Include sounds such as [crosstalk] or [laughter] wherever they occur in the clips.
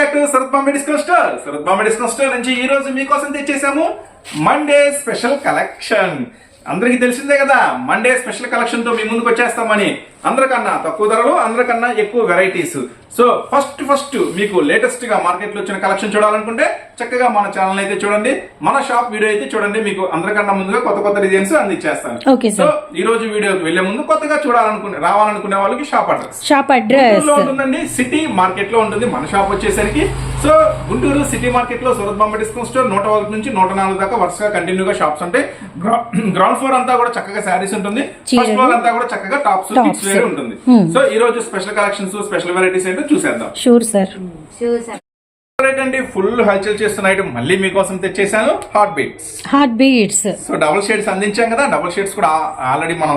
Back to Sharath Bombay discount store. Sharath Bombay discount store నుంచి ఈ రోజు మీకోసం తెచ్చేసాము మండే స్పెషల్ కలెక్షన్. అందరికీ తెలిసిందే కదా మండే స్పెషల్ కలెక్షన్తో మీ ముందుకు వచ్చేస్తామని. అందరికన్నా తక్కువ ధరలు అందరికన్నా ఎక్కువ వెరైటీస్ సో ఫస్ట్ ఫస్ట్ మీకు లేటెస్ట్గా మార్కెట్లో వచ్చిన కలెక్షన్ చూడాలనుకుంటే చక్కగా మన ఛానల్ అయితే చూడండి. మన షాప్ వీడియో అయితే చూడండి. మీకు అందరికన్నా ముందుగా కొత్త కొత్త డిజైన్స్ అందించేస్తాను. సో ఈ రోజు వీడియోకి వెళ్ళే ముందు కొత్తగా చూడాలనుకునే రావాలనుకునే వాళ్ళకి షాప్ అడ్రస్ షాప్ అడ్రస్ ఉంటుందండి సిటీ మార్కెట్లో ఉంటుంది మన షాప్ వచ్చేసరికి. సో గుంటూరు సిటీ మార్కెట్లో సూరత్ బాంబే డిస్కౌంట్ స్టోర్ నూట ఒకటి నుంచి నూట నాలుగు దాకా వరుసగా కంటిన్యూగా షాప్స్ ఉంటాయి. గ్రౌ- గ్రౌండ్ ఫ్లోర్ అంతా కూడా చక్కగా శారీస్ ఉంటుంది. ఫస్ట్. ఫ్లోర్ అంతా కూడా చక్కగా టాప్స్. కిడ్స్ వేర్ ఉంటుంది. సో ఈ రోజు స్పెషల్ కలెక్షన్స్ స్పెషల్ వెరైటీస్ ఏంటో చూసేద్దాం. షూర్ సార్ రైట్ అండి ఫుల్ హల్చల్ చేస్తున్న ఐటమ్ మళ్ళీ మీకోసం తెచ్చేసాను. Hot beats heart beats so double shades అందించాం కదా డబుల్ షేడ్స్ కూడా ఆల్రెడీ మనం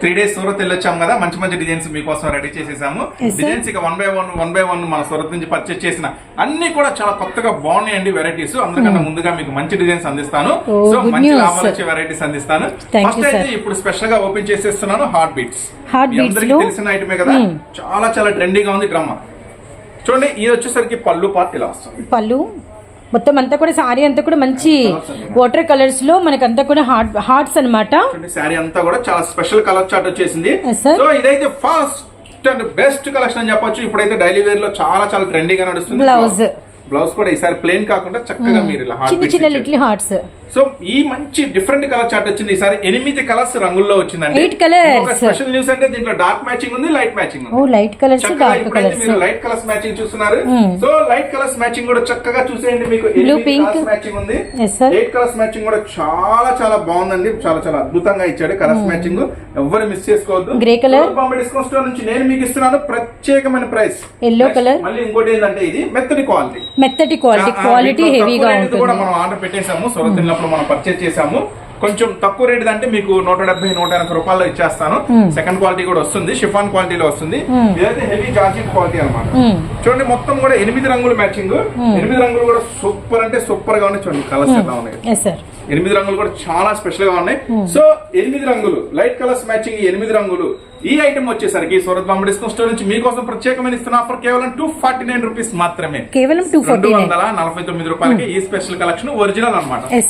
త్రీ డేస్ సూరత్ వెళ్ళొచ్చాం కదా మంచి మంచి డిజైన్స్ మీకోసం రెడీ చేసేసాము. డిజైన్స్ ఇక one by one one by one మన సూరత్ నుంచి పర్చేస్ చేసిన అన్ని కూడా చాలా కొత్తగా బాగున్నాయండి వెరైటీస్ అందరికన్నా ముందుగా మీకు మంచి డిజైన్స్ అందిస్తాను Oh, సో good మంచి. లాభాలు వచ్చే వెరైటీస్ అందిస్తాను ఫస్ట్ అయితే. ఇప్పుడు స్పెషల్గా ఓపెన్ చేసేస్తున్నాను హార్ట్ బీట్స్ అందరికీ? తెలిసిన ఐటమే కదా Hmm. చాలా చాలా ట్రెండీగా ఉంది డ్రమ్మ చూడండి ఇది వచ్చేసరికి పళ్ళు పార్ట్ ఇలా వస్తుంది పళ్ళు మొత్తం అంతా కూడా సారీ అంతా కూడా మంచి వాటర్ కలర్స్లో మనకంతా కూడా హార్ట్ హార్ట్స్ అన్నమాట. చూడండి శారీ అంతా కూడా చాలా స్పెషల్ కలర్ చార్ట్ వచ్చేసింది. సో ఇదైతే ఫస్ట్ అండ్ బెస్ట్ కలెక్షన్ అని చెప్పొచ్చు. ఇప్పుడైతే డైలీ వేర్లో చాలా చాలా ట్రెండీగా నడుస్తుంది. Blouse. బ్లౌజ్ కూడా ఈసారి ప్లెయిన్ కాకుండా చక్కగా మీరు ఇలా హార్ట్ చిన్న చిన్న లిటిల్ హార్ట్స్ సో ఈ మంచి డిఫరెంట్ కలర్ చార్ట్ వచ్చింది. ఈసారి ఎనిమిది కలర్స్ రంగుల్లో వచ్చిందండి. ఒక స్పెషల్ న్యూస్ అంటే దీంట్లో డార్క్ మ్యాచింగ్ ఉంది లైట్ మ్యాచింగ్ ఓ లైట్ కలర్స్ డార్క్ మీరు లైట్ కలర్స్ మ్యాచింగ్ చూస్తున్నారు. సో లైట్ కలర్స్ మ్యాచింగ్ కూడా చక్కగా చూసేయండి మీకు. Pink. మ్యాచింగ్ ఉంది. ఎయిట్ కలర్స్ మ్యాచింగ్ కూడా చాలా చాలా బాగుందండి. చాలా చాలా అద్భుతంగా ఇచ్చాడు కలర్స్ మ్యాచింగ్ ఎవరు మిస్ చేసుకోవద్దు. Grey colour. Bombay discount store నుంచి నేను మీకు ఇస్తున్నాను. ప్రత్యేకమైన ప్రైస్ Yellow colour. మళ్ళీ ఇంకోటి ఏంటంటే ఇది మెత్తడి క్వాలిటీ మెత్తటి క్వాలిటీ క్వాలిటీ హెవీగా కూడా ఉంటుంది. మనం ఆర్డర్ పెట్టేసాము. వెళ్ళినప్పుడు మనం పర్చేస్ చేసాము కొంచెం తక్కువ రేట్ అంటే మీకు నూట డెబ్బై నూట ఎనభై రూపాయలు ఇచ్చేస్తాను. సెకండ్ క్వాలిటీ కూడా వస్తుంది షిఫాన్ క్వాలిటీలో వస్తుంది. ఇదైతే హెవీ జార్జిట్ క్వాలిటీ అన్నమాట. Hmm. చూడండి మొత్తం కూడా ఎనిమిది రంగులు మ్యాచింగ్ ఎనిమిది రంగులు కూడా సూపర్ అంటే సూపర్గా ఉన్నాయి చూడండి కలర్స్ ఎలా ఉన్నాయి. ఎనిమిది రంగులు కూడా చాలా స్పెషల్గా ఉన్నాయి. సో ఎనిమిది రంగులు లైట్ కలర్స్ మ్యాచింగ్ ఎనిమిది రంగులు ఈ ఐటమ్ వచ్చేసరికి సూరత్ బాంబే డిస్కౌంట్ స్టోర్ నుంచి మీకోసం ప్రత్యేకమైన ఇస్తున్న ఆఫర్ కేవలం టూ ఫార్టీ నైన్ రూపీస్ మాత్రమే. కేవలం రెండు వందల నలభై తొమ్మిది రూపాయలకి ఈ special collection original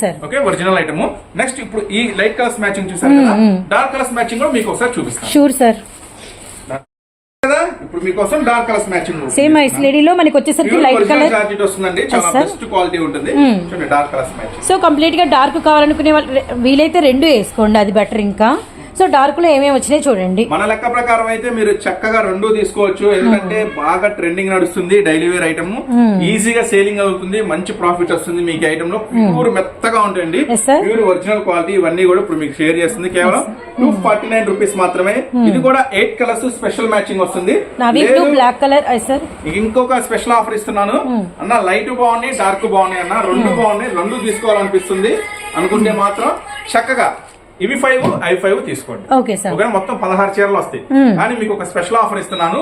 sir. Okay original item next ఇప్పుడు ఈ లైట్ కలర్స్ మ్యాచింగ్ చూసారు కదా? డార్క్ కలర్స్ మ్యాచింగ్ కూడా మీకు ఒకసారి చూపిస్తాను. షూర్ సార్ కదా? ఇప్పుడు మీకోసం డార్క్ కలర్స్ మ్యాచింగ్ సేమ్ ఐస్ లేడీలో మనకి వచ్చేసరికి లైట్ కలర్ జార్జెట్ వస్తుందండి. చాలా. బెస్ట్ క్వాలిటీ ఉంటుంది. చూడండి డార్క్ కలర్స్ మ్యాచింగ్ సో కంప్లీట్గా డార్క్ కావాలనుకునే వాళ్ళు వీలైతే రెండు వేసుకోండి అది బెటర్ ఇంకా. సో డార్క్లో ఏమేమి వచ్చినాయి చూడండి. మన లెక్క ప్రకారం అయితే మీరు చక్కగా రెండు తీసుకోవచ్చు. ఎందుకంటే బాగా ట్రెండింగ్ నడుస్తుంది డైలీ వేర్ ఐటమ్ ఈజీగా సేలింగ్ అవుతుంది మంచి ప్రాఫిట్ వస్తుంది మీకు ఐటమ్లో. ప్యూర్ మెత్తగా ఉంటుంది. ప్యూర్ ఒరిజినల్ క్వాలిటీ ఇవన్నీ కూడా ఇప్పుడు మీకు షేర్ చేస్తుంది. కేవలం టూ ఫార్టీ నైన్ రూపీస్ మాత్రమే. ఇది కూడా ఎయిట్ కలర్స్ స్పెషల్ మ్యాచింగ్ వస్తుంది. బ్లాక్ కలర్ సార్ ఇంకొక స్పెషల్ ఆఫర్ ఇస్తున్నాను. అన్న లైట్ బాగున్నాయి డార్క్ బాగున్నాయి అన్న. రెండు బాగున్నాయి రెండు తీసుకోవాలనిపిస్తుంది. అనుకుంటే మాత్రం చక్కగా ఇవి ఫైవ్ అవి ఫైవ్ తీసుకోండి. ఓకే సార్ మొత్తం పదహారు చీరలు వస్తాయి. కానీ మీకు ఒక స్పెషల్ ఆఫర్ ఇస్తున్నాను.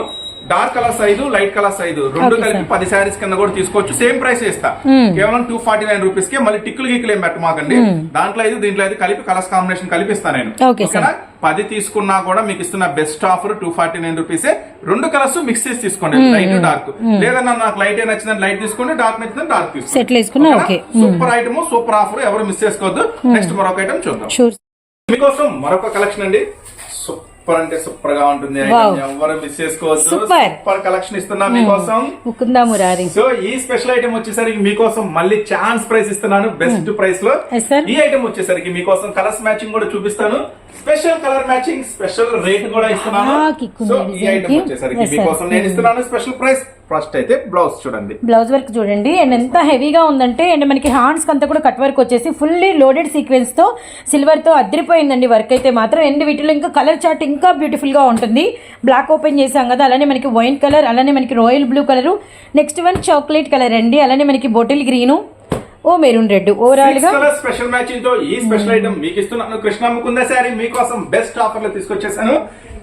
డార్క్ కలర్స్ ఐదు లైట్ కలర్స్ ఐదు రెండు కలిపి. పది శారీస్ కింద కూడా తీసుకోవచ్చు. సేమ్ ప్రైస్ ఇస్తా కేవలం టూ ఫార్టీ నైన్ రూపీస్కి మళ్ళీ టిక్కులు గిక్కులు ఏం పెట్టమాకండి దాంట్లో ఐదు దీంట్లో ఐదు కలిపి కలర్స్ కాంబినేషన్ కలిపి ఇస్తాను నేను. ఓకేనా? పది తీసుకున్నా కూడా మీకు ఇస్తున్న best offer two forty nine rupees రెండు కలర్స్ మిక్స్ చేసి తీసుకోండి. లైట్ డార్క్ లేదన్నా నాకు లైట్ నచ్చిందని లైట్ తీసుకోండి డార్క్ నచ్చిందని డార్క్ తీసుకోండి. సూపర్ ఐటమ్ సూపర్ ఆఫర్ ఎవరు మిస్ చేసుకోవద్దు. నెక్స్ట్ మరొక ఐటమ్ చూద్దాం. మీకోసం మరొక కలెక్షన్ అండి. సూపర్ అంటే సూపర్గా ఉంటుంది. ఎవరు మిస్ Super. సూపర్ కలెక్షన్ ఇస్తున్నా మీకోసం. ముకుందా మురారి సో ఈ స్పెషల్ ఐటమ్ వచ్చేసరికి మీకోసం మళ్ళీ ఛాన్స్ ప్రైస్ ఇస్తున్నాను. బెస్ట్ ప్రైస్లో. Yes, sir. ఈ ఐటమ్ వచ్చేసరికి మీకోసం కలర్స్ మ్యాచింగ్ కూడా చూపిస్తాను. Special colour matching special rate కూడా ఇస్తున్నాను. సో ఈ ఐటమ్. వచ్చేసరికి. మీకోసం నేను ఇస్తున్నాను స్పెషల్ ప్రైస్. ఫస్ట్ అయితే బ్లౌజ్ చూడండి. బ్లౌజ్ వర్క్ చూడండి. అండ్ ఎంత హెవీగా ఉందంటే అండ్ మనకి హ్యాండ్స్ అంతా కూడా కట్ వర్క్ వచ్చేసి ఫుల్లీ లోడెడ్ సీక్వెన్స్తో సిల్వర్తో అద్దరిపోయిందండి వర్క్ అయితే మాత్రం. అండ్ వీటిలో ఇంకా కలర్ చార్ట్ ఇంకా బ్యూటిఫుల్గా ఉంటుంది. బ్లాక్ ఓపెన్ చేసాం కదా అలానే మనకి వైన్ కలర్ అలానే మనకి royal blue colour next one chocolate colour అండి. అలానే మనకి బొటిల్ గ్రీను ఓ మెరూన్ రెడ్ ఓవరాల్గా కలర్ స్పెషల్ మ్యాచింగ్తో ఈ స్పెషల్ ఐటమ్ మీకు ఇస్తున్నాను. కృష్ణ ముకుంద శారీ మీకోసం బెస్ట్ ఆఫర్లో తీసుకొచ్చేసాను.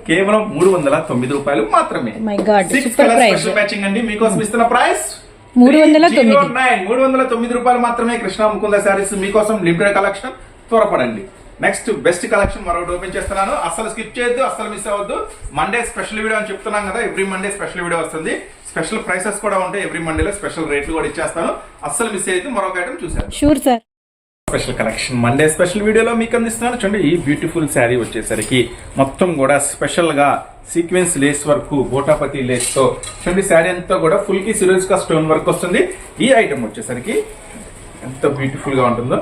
కేవలం మూడు వందల తొమ్మిది రూపాయలు మాత్రమే. My god super colour price special matching అండి. మీకోసం ఇస్తున్న ప్రైస్ మూడు వందల తొమ్మిది. మూడు వందల తొమ్మిది రూపాయలు మాత్రమే కృష్ణ ముకుంద శారీస్ మీకోసం లిమిటెడ్ కలెక్షన్ త్వరపడండి. నెక్స్ట్ బెస్ట్ కలెక్షన్ మరొకటి ఓపెన్ చేస్తున్నాను. అసలు స్కిప్ చేయొద్దు అసలు మిస్ అవ్వద్దు. మండే స్పెషల్ వీడియో అని చెప్తున్నాం కదా ఎవ్రీ మండే స్పెషల్ వీడియో వస్తుంది. స్పెషల్ ప్రైసెస్ కూడా ఉంటాయి. ఎవ్రీ మండేలో స్పెషల్ రేట్లు కూడా ఇచ్చేస్తాను. అస్సలు మిస్ అయితే మరొక ఐటమ్ చూసారు sure sir special collection Monday special వీడియోలో మీకు అందిస్తున్నాను. చూడండి ఈ బ్యూటిఫుల్ శారీ వచ్చేసరికి మొత్తం కూడా స్పెషల్గా సీక్వెన్స్ లేస్ వర్క్ బోటాపతి లేస్తో. చూడండి శారీ అంతా కూడా ఫుల్కి సిరోజ్ కా స్టోన్ వర్క్ వస్తుంది. ఈ ఐటమ్ వచ్చేసరికి ఎంత బ్యూటిఫుల్గా ఉంటుందో.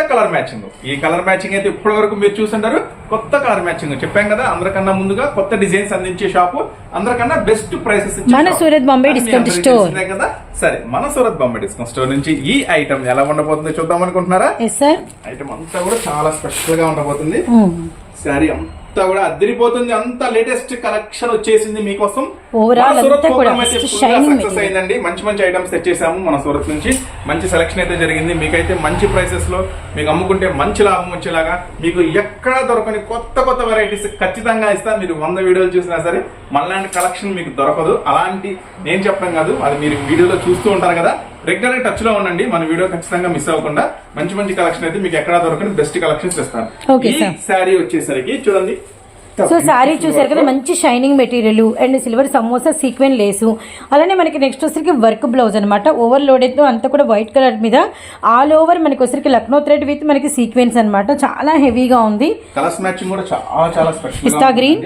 కొత్త కలర్ మ్యాచింగ్. ఈ కలర్ మ్యాచింగ్ అయితే ఇప్పటి వరకు మీరు చూసుంటారు. కొత్త కలర్ మ్యాచింగ్. చెప్పాం కదా అందరికన్నా ముందుగా కొత్త డిజైన్స్ అందించే షాపు అందరికన్నా బెస్ట్ ప్రైసెస్ మన సూరత్ బాంబే డిస్కౌంట్ స్టోర్. కదా? సరే మన సూరత్ బాంబే డిస్కౌంట్ స్టోర్ నుంచి ఈ ఐటమ్ ఎలా ఉండబోతుందో చూద్దాం అనుకుంటున్నారా? ఐటమ్ అంతా కూడా చాలా స్పెషల్గా ఉండబోతుంది. శారీ అంతా కూడా అద్దరిపోతుంది అంత లేటెస్ట్ కలెక్షన్ వచ్చేసింది మీకోసం. Material. అయిందండి. మంచి మంచి ఐటమ్స్ తెచ్చేసాము మన సూరత్ నుంచి. మంచి సెలక్షన్ అయితే జరిగింది. మీకైతే మంచి ప్రైసెస్లో మీకు అమ్ముకుంటే మంచి లాభం వచ్చేలాగా మీకు ఎక్కడ దొరకని కొత్త కొత్త వెరైటీస్ ఖచ్చితంగా ఇస్తా. మీరు వంద వీడియోలు చూసినా సరే మనలాంటి కలెక్షన్ మీకు దొరకదు. అలాంటి నేను చెప్పడం కాదు. అది మీరు వీడియోలో చూస్తూ ఉంటారు కదా. రెగ్యులర్ టచ్లో ఉండండి. మన వీడియో ఖచ్చితంగా మిస్ అవ్వకుండా మంచి మంచి కలెక్షన్ అయితే మీకు ఎక్కడ దొరకని బెస్ట్ కలెక్షన్స్ ఇస్తాను ఈ. శారీ వచ్చేసరికి చూడండి. సో శారీ చూసారు కదా మంచి shining material and silver samosa sequin lace అలానే మనకి నెక్స్ట్ వచ్చరికి వర్క్ బ్లౌజ్ అనమాట ఓవర్ లోడెడ్ అంతా కూడా వైట్ కలర్ మీద. ఆల్ ఓవర్ మనకి వచ్చరికి లక్నో థ్రెడ్ విత్ మనకి సీక్వెన్స్ అన్నమాట. చాలా హెవీగా ఉంది. కలర్స్ మ్యాచింగ్ కూడా చాలా చాలా స్పెషల్ green.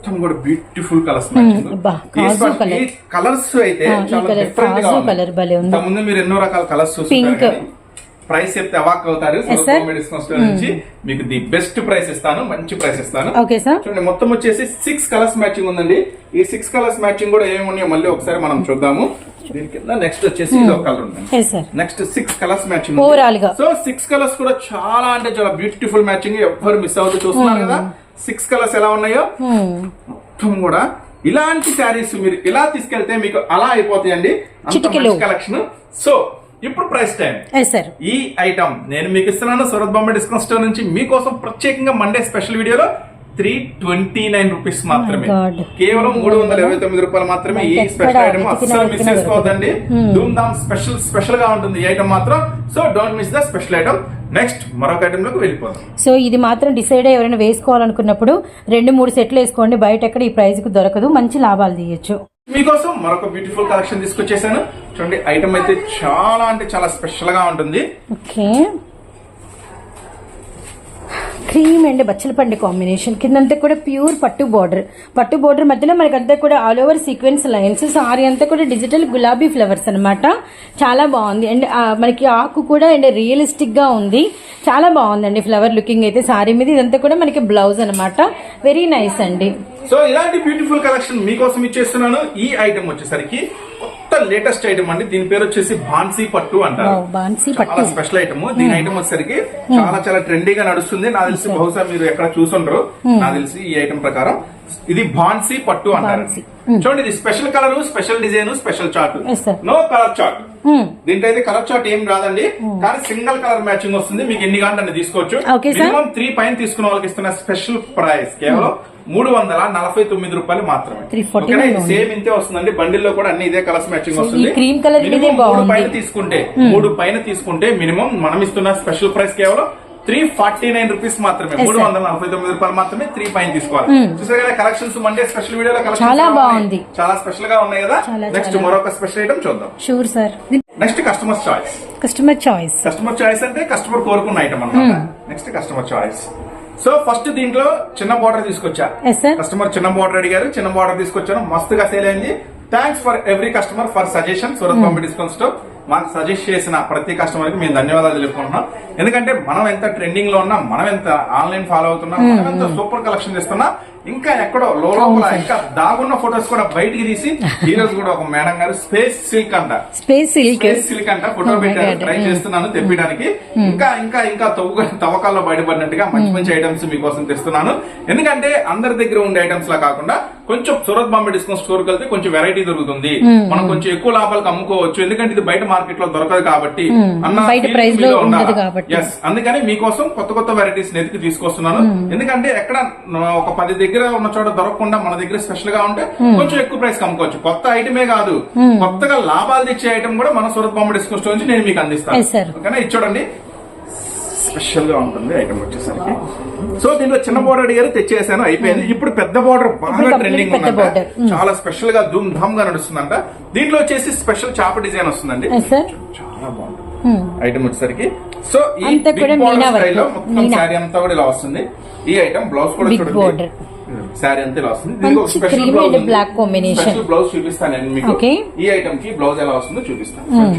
మొత్తం కూడా బ్యూటిఫుల్ కలర్స్. కలర్స్ అయితే చాలా డిఫరెంట్గా ఉంది. ఇంతకుముందు మీరు ఎన్నో రకాల కలర్స్ Pink. ప్రైస్ చెప్తే అవాక్ అవుతారు. నుంచి మీకు ది బెస్ట్ ప్రైస్ ఇస్తాను మంచి ప్రైస్ ఇస్తాను. చూడండి మొత్తం వచ్చేసి సిక్స్ కలర్స్ మ్యాచింగ్ ఉందండి. ఈ సిక్స్ కలర్స్ మ్యాచింగ్ కూడా ఏమున్నాయో మళ్ళీ ఒకసారి మనం చూద్దాము. దీని కింద నెక్స్ట్ వచ్చేసి ఇది ఒక కలర్ ఉంది next six colours matching. So six colours కూడా చాలా అంటే చాలా బ్యూటిఫుల్ మ్యాచింగ్ ఎవ్వరు మిస్ అవుతూ చూస్తున్నారు కదా? సిక్స్ కలర్స్ ఎలా ఉన్నాయో? మొత్తం కూడా ఇలాంటి శారీస్ మీరు ఇలా తీసుకెళ్తే మీకు అలా అయిపోతాయండి. కలెక్షన్ సో ఇప్పుడు ప్రైస్ టైం ఈ ఐటమ్ నేను మీకు ఇస్తున్నాను సూరత్ బాంబే డిస్కౌంట్ స్టోర్ నుంచి మీకోసం ప్రత్యేకంగా మండే స్పెషల్ వీడియోలో త్రీ ట్వంటీ నైన్ రూపీస్ మాత్రమే God. కేవలం మూడు వందల ఇరవై తొమ్మిది రూపాయలు మాత్రమే ఈ స్పెషల్ ఐటమ్ అస్సలు మిస్ చేసుకోవద్దండి. ధూమ్ ధామ్ స్పెషల్ స్పెషల్గా ఉంటుంది ఈ ఐటమ్ మాత్రం. So don't miss the special item next మరొక ఐటమ్లోకి వెళ్ళిపోదాం. సో ఇది మాత్రం డిసైడ్ అయ్యి ఎవరైనా వేసుకోవాలనుకున్నప్పుడు రెండు మూడు సెట్లు వేసుకోండి. బయట ఎక్కడ ఈ ప్రైస్కి దొరకదు. మంచి లాభాలు తీయచ్చు. మీకోసం మరొక బ్యూటిఫుల్ కలెక్షన్ తీసుకొచ్చేసాను. చూడండి ఐటమ్ అయితే చాలా అంటే చాలా స్పెషల్గా ఉంటుంది. ఓకే క్రీమ్ అండ్ బచ్చలపండు కాంబినేషన్. కిందంతా కూడా ప్యూర్ పట్టు బార్డర్. పట్టు బార్డర్ మధ్యలో మనకంతా కూడా all over sequins lines. Sari అంతా కూడా డిజిటల్ గులాబీ ఫ్లవర్స్ అన్నమాట. చాలా బాగుంది. అండ్ మనకి ఆకు కూడా అండ్ రియలిస్టిక్గా ఉంది. చాలా బాగుందండి ఫ్లవర్ లుకింగ్ అయితే. సారీ మీద ఇదంతా కూడా మనకి బ్లౌజ్ అన్నమాట. వెరీ నైస్ అండి. సో ఇలాంటి బ్యూటిఫుల్ కలెక్షన్ మీకోసం ఇచ్చేస్తున్నాను. ఈ ఐటమ్ వచ్చేసరికి కొత్త లేటెస్ట్ ఐటమ్ అండి. దీని పేరు వచ్చేసి బాన్సీ పట్టు అంటారు. బాన్సీ పట్టు. స్పెషల్ ఐటమ్ దీని ఐటమ్ వచ్చేసరికి చాలా చాలా ట్రెండీగా నడుస్తుంది. నాకు తెలిసి బహుశా మీరు ఎక్కడ చూసుంటారు నాకు తెలిసి ఈ ఐటమ్ ప్రకారం. ఇది బాన్సీ పట్టు అంటారు. చూడండి ఇది special colour special design special chart. No colour chart. దీంట్లో అయితే కలర్ చార్ట్ ఏం రాదండి కానీ సింగిల్ కలర్ మ్యాచింగ్ వస్తుంది మీకు ఎన్ని గంటలు తీసుకోవచ్చు. మినిమం త్రీ పైన తీసుకున్న వాళ్ళకి ఇస్తున్న స్పెషల్ ప్రైస్ కేవలం మూడు వందల నలభై తొమ్మిది రూపాయలు మాత్రమే 349 ఓకేనా? ఇది ఉంది. సేమ్ ఇంతే వస్తుందండి బండిల్లో కూడా అన్ని ఇదే కలర్స్ మ్యాచింగ్ వస్తుంది Minimum ఇదే మూడు. పైన తీసుకుంటే మూడు పైన తీసుకుంటే మినిమం మనం ఇస్తున్న స్పెషల్ ప్రైస్ కేవలం త్రీ ఫార్టీ నైన్ రూపీస్ మాత్రమే. మూడు. వందల నలభై తొమ్మిది రూపాయలు మాత్రమే త్రీ పైన తీసుకోవాలి. చూసారు కదా కలెక్షన్స్ మండే స్పెషల్ వీడియోలో కలెక్షన్స్ చాలా? బాగుంది. చాలా స్పెషల్గా ఉన్నాయి కదా? నెక్స్ట్. మరొక స్పెషల్ ఐటమ్ చూద్దాం. Sure sir next customer choice customer choice customer choice అంటే కస్టమర్ కోరుకున్న ఐటమ్ అన్నమాట. Next customer choice so first దీంట్లో చిన్న బార్డర్ తీసుకొచ్చా? కస్టమర్ చిన్న బార్డర్ అడిగారు. చిన్న బార్డర్ తీసుకొచ్చాను. మస్తుగా సేల్ అయింది. Thanks for every customer for suggestion Surat Bombay discount store మాకు సజెస్ట్ చేసిన ప్రతి కస్టమర్కి మేము ధన్యవాదాలు తెలుపుకుంటున్నాం. ఎందుకంటే మనం ఎంత ట్రెండింగ్లో ఉన్నా మనం ఎంత ఆన్లైన్ ఫాలో అవుతున్నాం మనం ఎంత సూపర్ కలెక్షన్ చేస్తున్నా ఇంకా ఎక్కడో లోపల ఇంకా దాగున్న ఫొటోస్ కూడా బయటికి తీసి [laughs] ఈ రోజు కూడా ఒక మేడం గారు స్పేస్ సిల్క్ అంట. Space silk. సిల్క్ అంట ఫోటో Oh పెట్టారు. ట్రై చేస్తున్నాను తెప్పడానికి ఇంకా ఇంకా ఇంకా తవ్వు తవ్వకాల్లో బయటపడినట్టుగా మంచి మంచి ఐటమ్స్ మీకోసం తెస్తున్నాను. ఎందుకంటే అందరి దగ్గర ఉండే ఐటమ్స్ లా కాకుండా కొంచెం సూరత్ బాంబే డిస్కౌంట్ స్టోర్ వెళ్తే కొంచెం వెరైటీ దొరుకుతుంది. మనం కొంచెం ఎక్కువ లాభాలకు అమ్ముకోవచ్చు. ఎందుకంటే ఇది బయట మార్కెట్లో దొరకదు కాబట్టి. అన్న. అందుకని మీకోసం కొత్త కొత్త వెరైటీస్ ఎతికి తీసుకొస్తున్నాను. ఎందుకంటే ఎక్కడ ఒక పది దగ్గర ఉన్న చోట దొరకకుండా మన దగ్గర స్పెషల్గా ఉంటే కొంచెం ఎక్కువ ప్రైస్ అమ్ముకోవచ్చు. కొత్త ఐటమే కాదు. కొత్తగా లాభాలు తెచ్చే ఐటమ్ కూడా మన సూరత్ బాంబే డిస్కౌంట్ స్టోర్ నుంచి నేను మీకు. అందిస్తాను. ఓకేనా? ఇది చూడండి. స్పెషల్గా ఉంటుంది ఐటమ్ వచ్చేసరికి. సో దీంట్లో చిన్న బోర్డర్ అడిగారు తెచ్చేసాను అయిపోయింది. ఇప్పుడు పెద్ద బోర్డర్ బాగా ట్రెండింగ్ ఉందంట. చాలా స్పెషల్గా ధూమ్ ధామ్గా నడుస్తుందంట. దీంట్లో వచ్చేసి స్పెషల్ చాప డిజైన్ వస్తుందండి. చాలా బాగుంటుంది. ఐటమ్ వచ్చేసరికి. సో ఈ బిగ్ వర్క్. స్టైల్లో మొత్తం. శారీ అంతా కూడా ఇలా వస్తుంది. ఈ ఐటమ్ బ్లౌజ్ కూడా చూడండి. శారీ అంతా ఇలా వస్తుంది. దీనికి ఒక మంచి special blouse combination. Special blouse చూపిస్తాను నేను మీకు. ఈ ఐటమ్కి బ్లౌజ్ ఎలా వస్తుందో చూపిస్తాను. Hmm.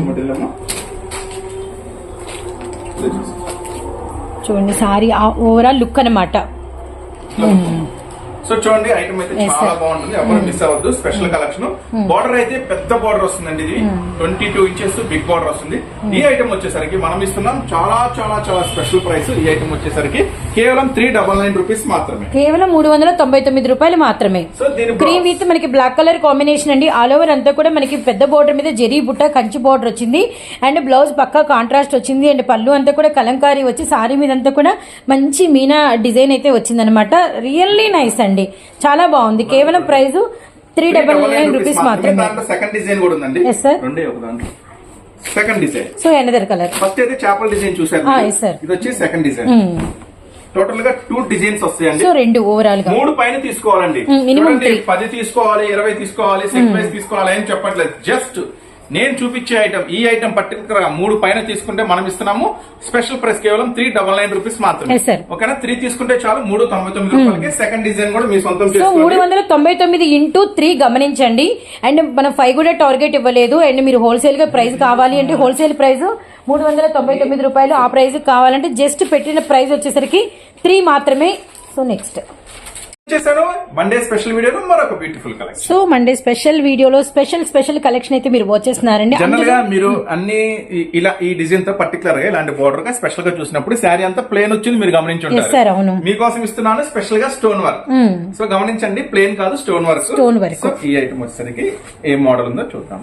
చూడండి సారీ ఓవరాల్ లుక్ అనమాట సో చూడండి ఐటమ్ అయితే చాలా. బాగుంటుంది. ఎవరు మిస్ అవ్వద్దు. స్పెషల్ కలెక్షన్ బార్డర్ అయితే పెద్ద బార్డర్ వస్తుందండి ఇది. Twenty two inches big border వస్తుంది. ఈ ఐటమ్ వచ్చేసరికి మనం ఇస్తున్నాం చాలా చాలా చాలా స్పెషల్ ప్రైస్ ఈ ఐటమ్ వచ్చేసరికి కేవలం త్రీ డబల్ నైన్ రూపీస్ మాత్రమే. కేవలం మూడు వందల తొంభై తొమ్మిది రూపాయలు మాత్రమే. సో దీని క్రీమ్ విత్ మనకి బ్లాక్ కలర్ కాంబినేషన్ అండి. ఆల్ ఓవర్ అంతా కూడా మనకి పెద్ద బోర్డర్ మీద జెరీ బుట్ట కంచి బోర్డర్ వచ్చింది. అండ్ బ్లౌజ్ పక్కా కాంట్రాస్ట్ వచ్చింది. అండ్ పళ్ళు అంతా కూడా కలంకారీ వచ్చి సారీ మీద అంతా కూడా మంచి మీనా డిజైన్ అయితే వచ్చింది అనమాట రియల్లీ నైస్ అండి. చాలా బాగుంది. కేవలం price three double nine rupees మాత్రమే. సెకండ్ డిజైన్ కూడా ఉందండి. Second design so another colour first అయితే చేపల డిజైన్ చూసారు Ah. ఇది వచ్చి సెకండ్ డిజైన్ టోటల్గా టూ డిజైన్స్ వస్తాయండి. రెండు ఓవరాల్గా? మూడు పైన తీసుకోవాలండి. పది తీసుకోవాలి ఇరవై తీసుకోవాలి సెట్ వైస్ తీసుకోవాలి ఏం చెప్పట్లేదు. జస్ట్ నేను చూపించే ఐటమ్ ఈ ఐటమ్ పర్టికులర్గా మూడు పైన తీసుకుంటే మనం ఇస్తున్నాము. స్పెషల్ ప్రైస్ కేవలం త్రీ డబల్ నైన్ రూపీస్ మాత్రమే. ఓకేనా? త్రీ తీసుకుంటే చాలు మూడు తొంభై తొమ్మిది రూపాయలకి సెకండ్ డిజైన్ కూడా మీ సొంతం మూడు వందల తొంభై తొమ్మిది ఇంటూ త్రీ గమనించండి. అండ్ మనం ఫైవ్ కూడా టార్గెట్ ఇవ్వలేదు. అండ్ మీరు హోల్సేల్గా ప్రైస్ కావాలి అంటే హోల్సేల్ ప్రైస్ మూడు వందల తొంభై తొమ్మిది రూపాయలు ఆ ప్రైస్ కావాలంటే జస్ట్ పెట్టిన ప్రైస్ వచ్చేసరికి త్రీ మాత్రమే. సో నెక్స్ట్ చేశాను. మండే స్పెషల్ వీడియోలో మరొక beautiful collection so Monday special వీడియోలో స్పెషల్ స్పెషల్ కలెక్షన్ అయితే మీరు వచ్చేస్తున్నారండి జనరల్గా మీరు అన్ని ఇలా ఈ డిజైన్తో పర్టికులర్గా ఇలాంటి బోర్డర్గా స్పెషల్గా చూసినప్పుడు శారీ అంతా ప్లేన్ వచ్చింది మీరు గమనించుంటారు. అవును. మీకోసం ఇస్తున్నాను స్పెషల్గా స్టోన్ వర్క్. సో గమనించండి ప్లేన్ కాదు stone work Stone work. So ఈ ఐటమ్ వచ్చేసరికి ఏ మోడల్ ఉందో చూద్దాం.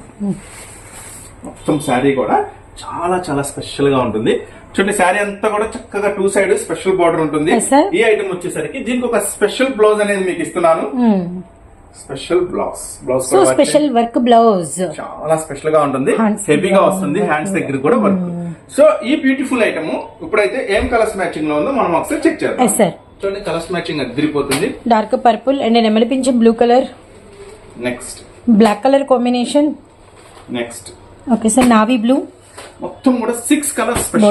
మొత్తం శారీ కూడా చాలా చాలా స్పెషల్గా ఉంటుంది. చూడండి శారీ అంతా కూడా చక్కగా టూ సైడ్ స్పెషల్ బార్డర్ ఉంటుంది. ఈ ఐటమ్ వచ్చేసరికి దీనికి ఒక స్పెషల్ బ్లౌజ్ అనేది మీకు ఇస్తున్నాను. Special blouse blouse special work blouse చాలా స్పెషల్గా ఉంటుంది. హెవీగా వస్తుంది. హ్యాండ్స్ దగ్గర కూడా వర్క్ సో ఈ బ్యూటిఫుల్ ఐటమ్ ఇప్పుడైతే ఏం కలర్స్ మ్యాచింగ్లో ఉందో మనం ఒకసారి చెక్ చేద్దాం. చూడండి కలర్స్ మ్యాచింగ్ అదిరిపోతుంది డార్క్ పర్పుల్ అండ్ నెమలి పింఛం blue colour next black colour combination next okay sir navy blue మొత్తం కూడా సిక్స్ కలర్స్ స్పెషల్.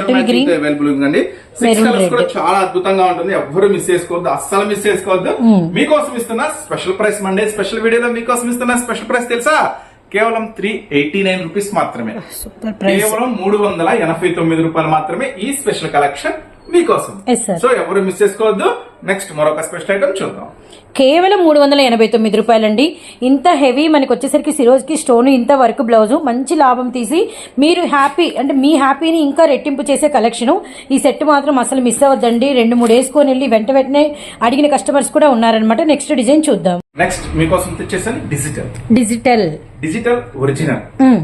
అవైలబుల్ ఉందండి. Six colours. కూడా చాలా అద్భుతంగా ఉంటుంది. ఎవ్వరు మిస్ చేసుకోవద్దు. అస్సలు మిస్ చేసుకోవద్దు. మీకోసం ఇస్తున్న స్పెషల్ ప్రైస్ మండే స్పెషల్ వీడియోలో మీకోసం ఇస్తున్న స్పెషల్ ప్రైస్ తెలుసా? కేవలం త్రీ ఎయిటీ నైన్ రూపీస్ మాత్రమే ప్రైస్ కేవలం మూడు వందల ఎనభై తొమ్మిది రూపాయలు మాత్రమే ఈ స్పెషల్ కలెక్షన్ మీకోసం. సో ఎవరు మిస్ చేసుకోవద్దు. నెక్స్ట్ మరొక స్పెషల్ ఐటమ్ చూద్దాం. కేవలం మూడు వందల ఎనభై తొమ్మిది రూపాయలండి. ఇంత హెవీ మనకి వచ్చేసరికి సిరోజ్కి స్టోన్ ఇంత వర్క్ బ్లౌజ్ మంచి లాభం తీసి మీరు హ్యాపీ అంటే మీ హ్యాపీని ఇంకా రెట్టింపు చేసే కలెక్షన్ ఈ సెట్ మాత్రం అసలు మిస్ అవ్వద్దండి. రెండు మూడు వేసుకొని వెళ్ళి వెంట వెంటనే అడిగిన కస్టమర్స్ కూడా ఉన్నారనమాట నెక్స్ట్ డిజైన్ చూద్దాం. నెక్స్ట్ మీకోసం తెచ్చేసాను digital digital digital original.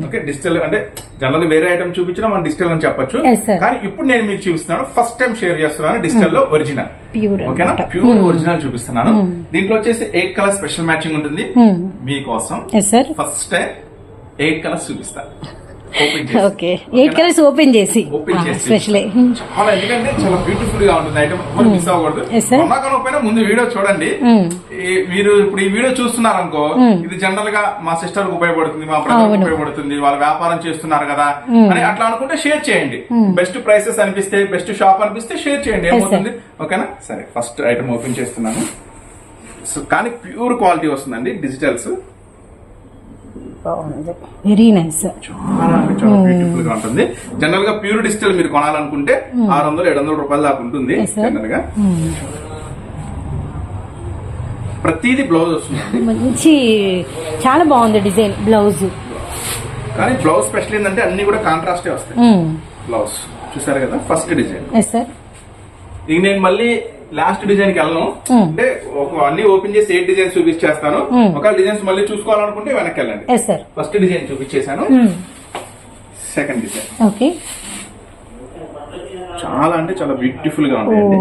Okay digital అంటే జనరల్ వేరే ఐటమ్ చూపించినా మనం డిజిటల్ అని చెప్పొచ్చు. కానీ ఇప్పుడు నేను మీకు చూపిస్తున్నాను ఫస్ట్ టైం షేర్ చేస్తున్నాను డిజిటల్లో ఒరిజినల్ Pure ఓకేనా. ప్యూర్ ఒరిజినల్ చూపిస్తున్నాను. దీంట్లో వచ్చేసి ఎయిట్ కలర్ స్పెషల్ మ్యాచింగ్ ఉంటుంది. మీకోసం ఫస్ట్ ఎయిట్ కలర్స్ చూపిస్తాను ఓకే ఎయిట్ కలర్స్ ఓపెన్ చేసి. ఓపెన్ చేసి. స్పెషల్ చాలా ఎందుకంటే చాలా బ్యూటిఫుల్గా ఉంటుంది. ఐటమ్ ఎవరు మిస్ అవ్వకూడదు. Hmm. Sir. కొన్నా కొనకపోయినా ముందు వీడియో చూడండి. Hmm. మీరు ఇప్పుడు ఈ వీడియో చూస్తున్నారు అనుకో ఇది జనరల్గా మా సిస్టర్కు ఉపయోగపడుతుంది మా బ్రదర్. ఉపయోగపడుతుంది వాళ్ళు వ్యాపారం చేస్తున్నారు కదా Hmm. అని అట్లా అనుకుంటే షేర్ చేయండి. బెస్ట్ ప్రైసెస్ అనిపిస్తే బెస్ట్ షాప్ అనిపిస్తే షేర్ చేయండి. ఏమవుతుంది? ఓకేనా సరే ఫస్ట్ ఐటమ్ ఓపెన్ చేస్తున్నాను. సో కానీ ప్యూర్ క్వాలిటీ వస్తుందండి డిజిటల్స్ వెరీ నైస్ చాలా అంటే చాలా బ్యూటిఫుల్గా ఉంటుంది. జనరల్గా ప్యూర్ డిజిటల్ మీరు కొనాలనుకుంటే ఆరు వందలు ఏడు వందల రూపాయల దాకా ఉంటుంది. జనరల్గా. ప్రతిదీ బ్లౌజ్ వస్తుంది. మంచి చాలా బాగుంది డిజైన్ బ్లౌజ్ కానీ బ్లౌజ్ స్పెషల్ ఏంటంటే అన్ని కూడా కాంట్రాస్టే వస్తాయి. బ్లౌజ్ చూసారు కదా? ఫస్ట్ డిజైన్ సార్ ఇక నేను మళ్ళీ లాస్ట్ డిజైన్కి వెళ్ళను. అంటే ఒక అన్ని ఓపెన్ చేసి ఎయిట్ డిజైన్ చూపించేస్తాను. ఒక డిజైన్స్ మళ్ళీ చూసుకోవాలనుకుంటే వెనక్కి వెళ్ళండి. ఫస్ట్ డిజైన్ చూపించేశాను. సెకండ్ డిజైన్ ఓకే చాలా అంటే చాలా బ్యూటిఫుల్గా ఉంటాయండి.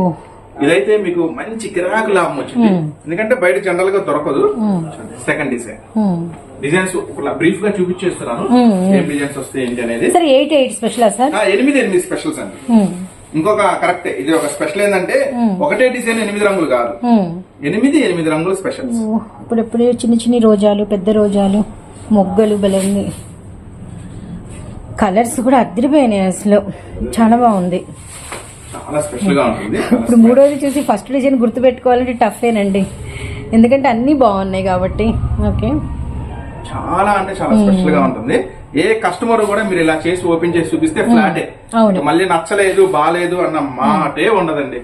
ఇదైతే మీకు మంచి కిరాకు లాభం వచ్చింది. ఎందుకంటే బయట జనరల్గా దొరకదు. సెకండ్ డిజైన్ డిజైన్స్ బ్రీఫ్గా చూపించేస్తున్నాను. ఏం డిజైన్స్ వస్తాయి ఏంటి అనేది. సార్ ఎయిట్ ఎయిట్ స్పెషలా సార్ ఎనిమిది ఎనిమిది స్పెషల్స్ అండి. ఇంకొక కరెక్ట్ ఇది ఒక స్పెషల్ ఏంటంటే ఒకటే డిజైన్ ఎనిమిది రంగులు కాదు. మ్మ్. ఎనిమిది ఎనిమిది రంగులు స్పెషల్ ఓ, ఇప్పుడెప్పుడే చిన్న చిన్ని రోజాలు పెద్ద రోజాలు మొగ్గలు బలంది కలర్స్ కూడా అద్దరిపోయినాయి అసలు. చాలా బాగుంది. చాలా స్పెషల్గా ఉంటుంది. ఇప్పుడు మూడోది చూసి ఫస్ట్ డిజైన్ గుర్తుపెట్టుకోవాలంటే టఫేనండి ఎందుకంటే అన్నీ బాగున్నాయి కాబట్టి ఓకే. చాలా అంటే చాలా స్పెషల్గా ఉంటుంది. ఏ కస్టమర్ కూడా మీరు ఇలా చేసి ఓపెన్ చేసి చూపిస్తే ఫ్లాటే. మళ్ళీ నచ్చలేదు బాలేదు అన్న మాటే ఉండదండి.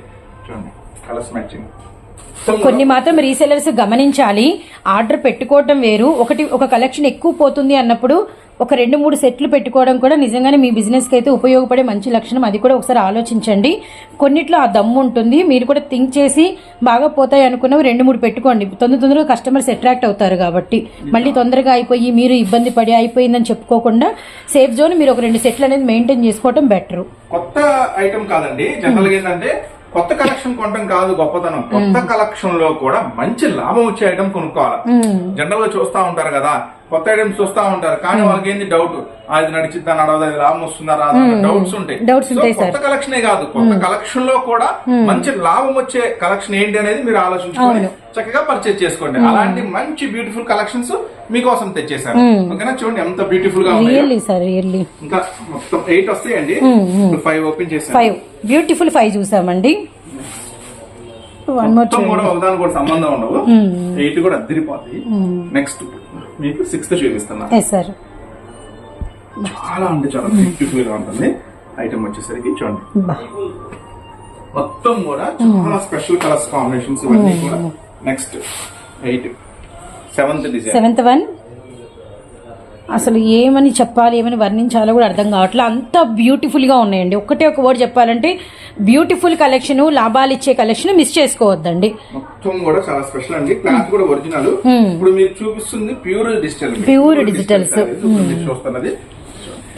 చూడండి కలర్స్ మ్యాచింగ్ కొన్ని మాత్రం రీసెలర్స్ గమనించాలి. ఆర్డర్ పెట్టుకోవడం వేరు. ఒకటి ఒక కలెక్షన్ ఎక్కువ పోతుంది అన్నప్పుడు ఒక రెండు మూడు సెట్లు పెట్టుకోవడం కూడా నిజంగానే మీ బిజినెస్కి అయితే ఉపయోగపడే మంచి లక్షణం. అది కూడా ఒకసారి ఆలోచించండి. కొన్నిట్లో ఆ దమ్ము ఉంటుంది. మీరు కూడా థింక్ చేసి బాగా పోతాయి అనుకున్నవి రెండు మూడు పెట్టుకోండి. తొందర తొందరగా కస్టమర్స్ అట్రాక్ట్ అవుతారు కాబట్టి. మళ్ళీ తొందరగా అయిపోయి మీరు ఇబ్బంది పడి అయిపోయిందని చెప్పుకోకుండా సేఫ్ జోన్ మీరు ఒక రెండు సెట్లు అనేది మెయింటైన్ చేసుకోవడం బెటర్ కొత్త ఐటమ్ కాదండి. జనరల్గా ఏంటంటే కొత్త కలెక్షన్ కొనడం కాదు గొప్పతనం. కొత్త కలెక్షన్లో కూడా మంచి లాభం వచ్చే ఐటమ్ కొనుక్కోవాలి. జనరల్గా చూస్తా ఉంటారు కదా కొత్త ఐటమ్స్ చూస్తా ఉంటారు. కానీ వాళ్ళకి ఏంది డౌట్ అది నడిచిద్దా నడవదు అది లాభం వస్తుందా రాదా డౌట్స్ ఉంటాయి. కొత్త కలెక్షనే కాదు. కొత్త కలెక్షన్లో కూడా మంచి లాభం వచ్చే కలెక్షన్ ఏంటి అనేది మీరు ఆలోచించుకొని చక్కగా పర్చేజ్ చేసుకోండి. అలాంటి మంచి బ్యూటిఫుల్ కలెక్షన్స్ మీకోసం తెచ్చేసాను ఓకేనా? చూడండి ఎంత బ్యూటిఫుల్గా ఉన్నాయో రియల్లీ ఇంకా మొత్తం ఎయిట్ వస్తాయండి. ఫైవ్ ఓపెన్ చేశాను. ఫైవ్ బ్యూటిఫుల్ ఫైవ్ చూసామండి. వన్ మోర్ మొత్తం కూడా ఒకదాని కూడా సంబంధం ఉండవు. ఎయిట్ కూడా అద్దరిపోతాయి నెక్స్ట్ మీకు సిక్స్త్ చూపిస్తున్నా ఎస్ సార్ చాలా అంటే చాలా బ్యూటిఫుల్గా ఉంటుంది. ఐటమ్ వచ్చేసరికి చూడండి. మొత్తం కూడా చాలా స్పెషల్ కలర్స్ కాంబినేషన్స్ ఇవన్నీ కూడా. Next eight seventh design seventh one అసలు ఏమని చెప్పాలి ఏమని వర్ణించాలో కూడా అర్థం కావట్లే అంత బ్యూటిఫుల్గా ఉన్నాయండి. ఒక్కటే ఒక వర్డ్ చెప్పాలంటే బ్యూటిఫుల్ కలెక్షన్ లాభాలు ఇచ్చే కలెక్షన్ మిస్ చేసుకోవద్దండి. మొత్తం కూడా చాలా స్పెషల్ అండి. క్లాత్ కూడా ఒరిజినల్ ఇప్పుడు మీరు చూపిస్తుంది ప్యూర్ డిజిటల్ Pure digitals. చూస్తున్నది.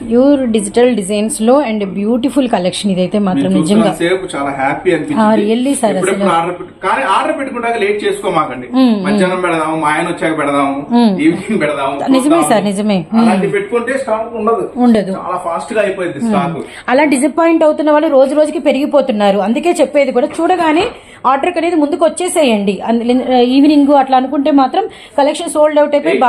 ప్యూర్ డిజిటల్ డిజైన్స్లో అండ్ బ్యూటిఫుల్ కలెక్షన్ ఇదైతే మాత్రం నిజంగా. చాలా హ్యాపీ ఎప్పుడెప్పుడు ఆర్డర్ పెట్టు కానీ ఆర్డర్ పెట్టుకుంటాక లేట్ చేసుకోమాకండి. మధ్యాహ్నం పెడదాము మా ఆయన వచ్చాక పెడదాము ఈవినింగ్ పెడదాము నిజమే. సార్, నిజమే. అలాంటి పెట్టుకుంటే స్టాక్ ఉండదు. ఉండదు. చాలా ఫాస్ట్గా అయిపోయింది స్టాక్. అలా డిసప్పాయింట్ అవుతున్న వాళ్ళు రోజు రోజుకి పెరిగిపోతున్నారు. అందుకే చెప్పేది కూడా చూడగానే ఆర్డర్ అనేది ముందుకు వచ్చేసేయండి. ఈవినింగ్ అట్లా అనుకుంటే మాత్రం కలెక్షన్ సోల్డ్ అవుట్ అయిపోయి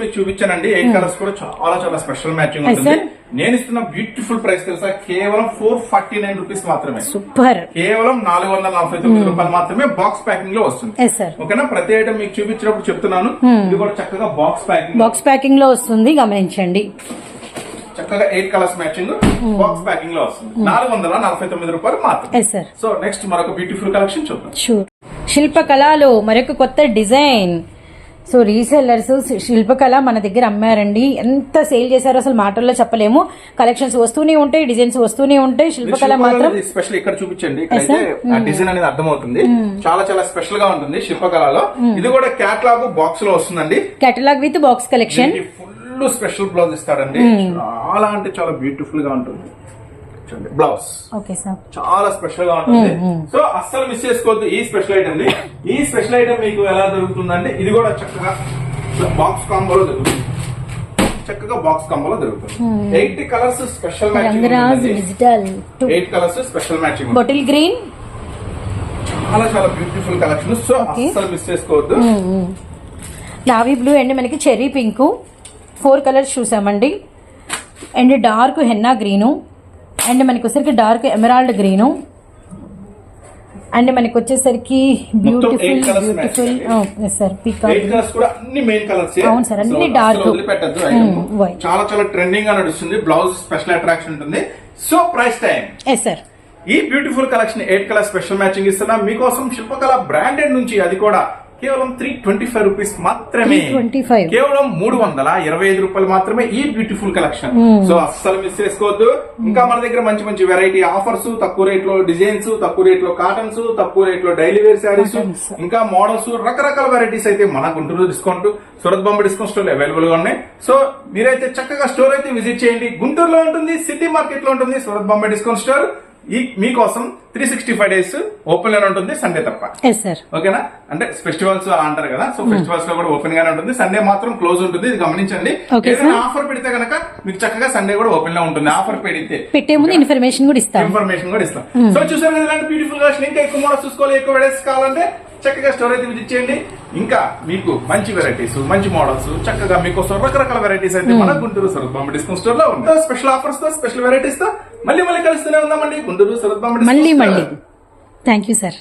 మీకు చూపించానండి. ఎయిట్ కలర్స్ కూడా చాలా చాలా స్పెషల్ మ్యాచింగ్ ఉంటుంది. నేను ఇస్తున్న బ్యూటిఫుల్ ప్రైస్ తెలుసా? కేవలం ఫోర్ ఫార్టీ నైన్ రూపీస్ మాత్రమే. సూపర్. కేవలం నాలుగు వందల నలభై తొమ్మిది రూపాయలు మాత్రమే బాక్స్ ప్యాకింగ్లో వస్తుంది ఓకేనా? ప్రతి ఐటమ్ మీకు చూపించినప్పుడు చెప్తున్నాను. ఇది కూడా చక్కగా బాక్స్ ప్యాకింగ్. బాక్స్ ప్యాకింగ్లో వస్తుంది. గమనించండి. చక్కగా ఎయిట్ కలర్స్ మ్యాచింగ్ బాక్స్ ప్యాకింగ్లో వస్తుంది. నాలుగు వందల నలభై తొమ్మిది రూపాయలు మాత్రం సో నెక్స్ట్ మరొక బ్యూటిఫుల్ కలెక్షన్ చూద్దాం. శిల్పకళలో మరొక కొత్త డిజైన్. సో రీసెల్లర్స్ శిల్పకళ మన దగ్గర అమ్మారండి. ఎంత సేల్ చేశారో అసలు మాటల్లో చెప్పలేము. కలెక్షన్స్ వస్తూనే ఉంటాయి డిజైన్స్ వస్తూనే ఉంటాయి. శిల్పకళ మాత్రం స్పెషల్ ఇక్కడ చూపించండి. ఆ డిజైన్ అనేది అర్థమవుతుంది. చాలా చాలా స్పెషల్గా ఉంటుంది శిల్పకళలో. ఇది కూడా క్యాట్లాగ్ బాక్స్లో వస్తుందండి. Catalogue with box collection full special blouse ఇస్తాడండి. చాలా అంటే చాలా బ్యూటిఫుల్గా ఉంటుంది. చూడండి బ్లౌజ్ ఓకే సార్ చాలా స్పెషల్గా ఉంటుంది. సో అస్సలు మిస్ చేసుకోవద్దు ఈ స్పెషల్ ఐటమ్ని. ఈ స్పెషల్ ఐటమ్ మీకు ఎలా దొరుకుతుందంటే ఇది కూడా చక్కగా బాక్స్ కాంబోలో దొరుకుతుంది. చక్కగా బాక్స్ కాంబోలో దొరుకుతుంది. Eight colours special matching digital eight colours special matching bottle green చాలా చాలా బ్యూటిఫుల్ కలెక్షన్ సో అస్సలు మిస్ చేసుకోవద్దు. నావీ బ్లూ అండ్ మనకి చెర్రీ పింక్. ఫోర్ కలర్స్ చూసామండి. And dark henna green. And మనకి వచ్చేసరికి డార్క్ ఎమరాల్డ్ గ్రీను. అండ్ మనకి వచ్చేసరికి beautiful beautiful sir peacock eight colours కూడా అన్ని మెయిన్ కలర్స్ అవును sir, అన్ని. వదిలిపెట్టద్దు white. చాలా చాలా ట్రెండింగ్గా నడుస్తుంది. బ్లౌజ్ స్పెషల్ అట్రాక్షన్ ఉంటుంది. So price time yes sir ఈ beautiful collection eight colour special matching ఇస్తున్నా. మీకోసం శిల్పకళ బ్రాండెడ్ నుంచి అది కూడా కేవలం త్రీ ట్వంటీ ఫైవ్ రూపీస్ మాత్రమే 325. కేవలం మూడు వందల ఇరవై ఐదు రూపాయలు మాత్రమే ఈ బ్యూటిఫుల్ కలెక్షన్ సో అస్సలు మిస్ చేసుకోవద్దు. ఇంకా మన దగ్గర మంచి మంచి వెరైటీ ఆఫర్స్ తక్కువ రేట్లో డిజైన్స్ తక్కువ రేట్లో కాటన్స్ తక్కువ రేట్లో డైలీ వేర్ శారీస్. ఇంకా మోడల్స్ రకరకాల వెరైటీస్ అయితే మన గుంటూరు డిస్కౌంట్ సూరత్ బొమ్మ డిస్కౌంట్ స్టోర్ అవైలబుల్గా ఉన్నాయి. సో మీరైతే చక్కగా స్టోర్ అయితే విజిట్ చేయండి. గుంటూరులో ఉంటుంది సిటీ మార్కెట్లో ఉంటుంది సూరత్ బొమ్మ డిస్కౌంట్ స్టోర్ ఈ మీకోసం త్రీ సిక్స్టీ ఫైవ్ డేస్ ఓపెన్లోనే ఉంటుంది సండే తప్ప. ఓకేనా? అంటే ఫెస్టివల్స్ అంటారు కదా సో ఫెస్టివల్స్లో కూడా ఓపెన్ గానే ఉంటుంది. సండే మాత్రం క్లోజ్ ఉంటుంది ఇది గమనించండి. ఏదైనా ఆఫర్ పెడితే కనుక మీకు చక్కగా సండే కూడా ఓపెన్లో ఉంటుంది. ఆఫర్ పెడితే. పెట్టే ముందు ఇన్ఫర్మేషన్ కూడా ఇస్తాం. ఇన్ఫర్మేషన్ కూడా ఇస్తాం. సో చూసారు కదా ఇలాంటి బ్యూటిఫుల్గా ఇంకా ఎక్కువ మోడల్స్ చూసుకోవాలి ఎక్కువ వెరైటీస్ కావాలంటే చక్కగా స్టోర్ అయితే విజిట్ చేయండి ఇంకా మీకు మంచి వెరైటీస్ మంచి మోడల్స్ చక్కగా మీకోసం రకరకాల వెరైటీస్ అయితే మన గుంటూరు సరత్ బాంబ డిస్కౌంట్ స్టోర్లో ఉంది స్పెషల్ ఆఫర్స్తో స్పెషల్ వెరైటీస్తో మళ్ళీ మళ్ళీ కలుస్తూనే ఉందామండి. గుంటూరు సరత్ బాంబ మళ్ళీ మళ్ళీ. Thank you sir